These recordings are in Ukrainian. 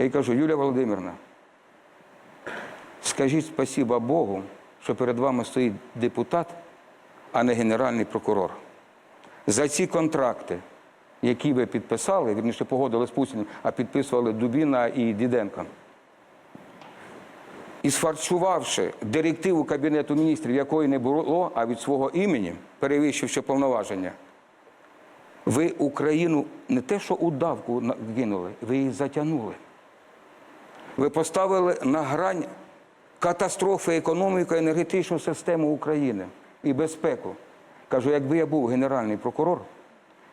Я їй кажу, Юлія Володимирівна, скажіть спасіба Богу, що перед вами стоїть депутат, а не генеральний прокурор. За ці контракти, які ви підписали, вірніше погодили з Путіним, а підписували Дубіна і Діденко. І сфаршувавши директиву Кабінету міністрів, якої не було, а від свого імені, перевищивши повноваження, ви Україну не те, що у давку на- кинули, ви її затягнули. Ви поставили на грань катастрофи економіку, енергетичну систему України і безпеку. Кажу, якби я був генеральний прокурор,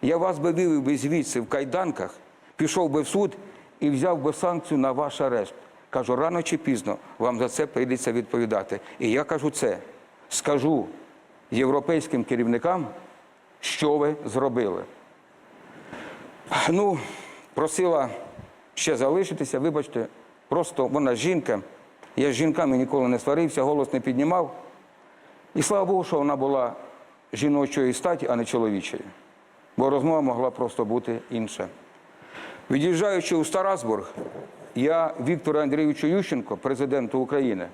я вас би вивів би звідси в кайданках, пішов би в суд і взяв би санкцію на ваш арешт. Кажу, рано чи пізно вам за це прийдеться відповідати. І я кажу це, скажу європейським керівникам, що ви зробили. Ну, просила ще залишитися, вибачте, просто вона жінка. Я з жінками ніколи не сварився, голос не піднімав. І слава Богу, що вона була жіночої статі, а не чоловічої. Бо розмова могла просто бути інша. Від'їжджаючи у Старасбург, я Віктору Андрійовичу Ющенко, президенту України,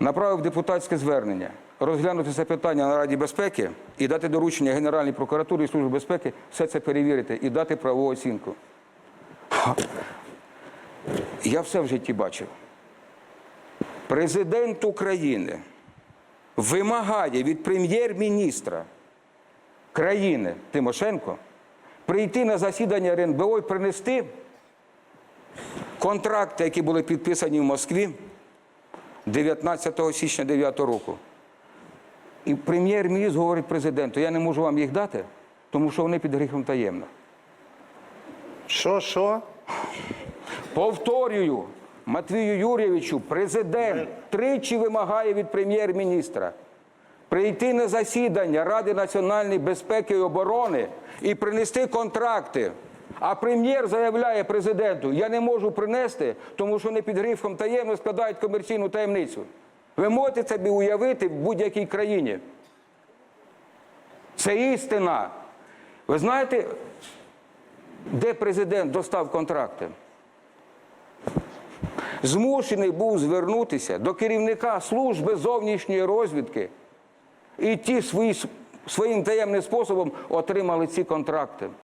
направив депутатське звернення розглянути це питання на Раді безпеки і дати доручення Генеральній прокуратурі і Службі безпеки все це перевірити і дати правову оцінку. Я все в житті бачив. Президент України вимагає від прем'єр-міністра країни Тимошенко прийти на засідання РНБО і принести контракти, які були підписані в Москві 19 січня 9 року. І прем'єр-міністр говорить президенту, я не можу вам їх дати, тому що вони під гріхом таємно. Що, що? Повторюю, Матвію Юрійовичу, президент тричі вимагає від прем'єр-міністра прийти на засідання Ради національної безпеки і оборони і принести контракти. А прем'єр заявляє президенту, я не можу принести, тому що вони під грифом таємно складають комерційну таємницю. Ви можете собі уявити в будь-якій країні. Це істина. Ви знаєте, де президент достав контракти? Змушений був звернутися до керівника служби зовнішньої розвідки, і ті свої, своїм таємним способом отримали ці контракти.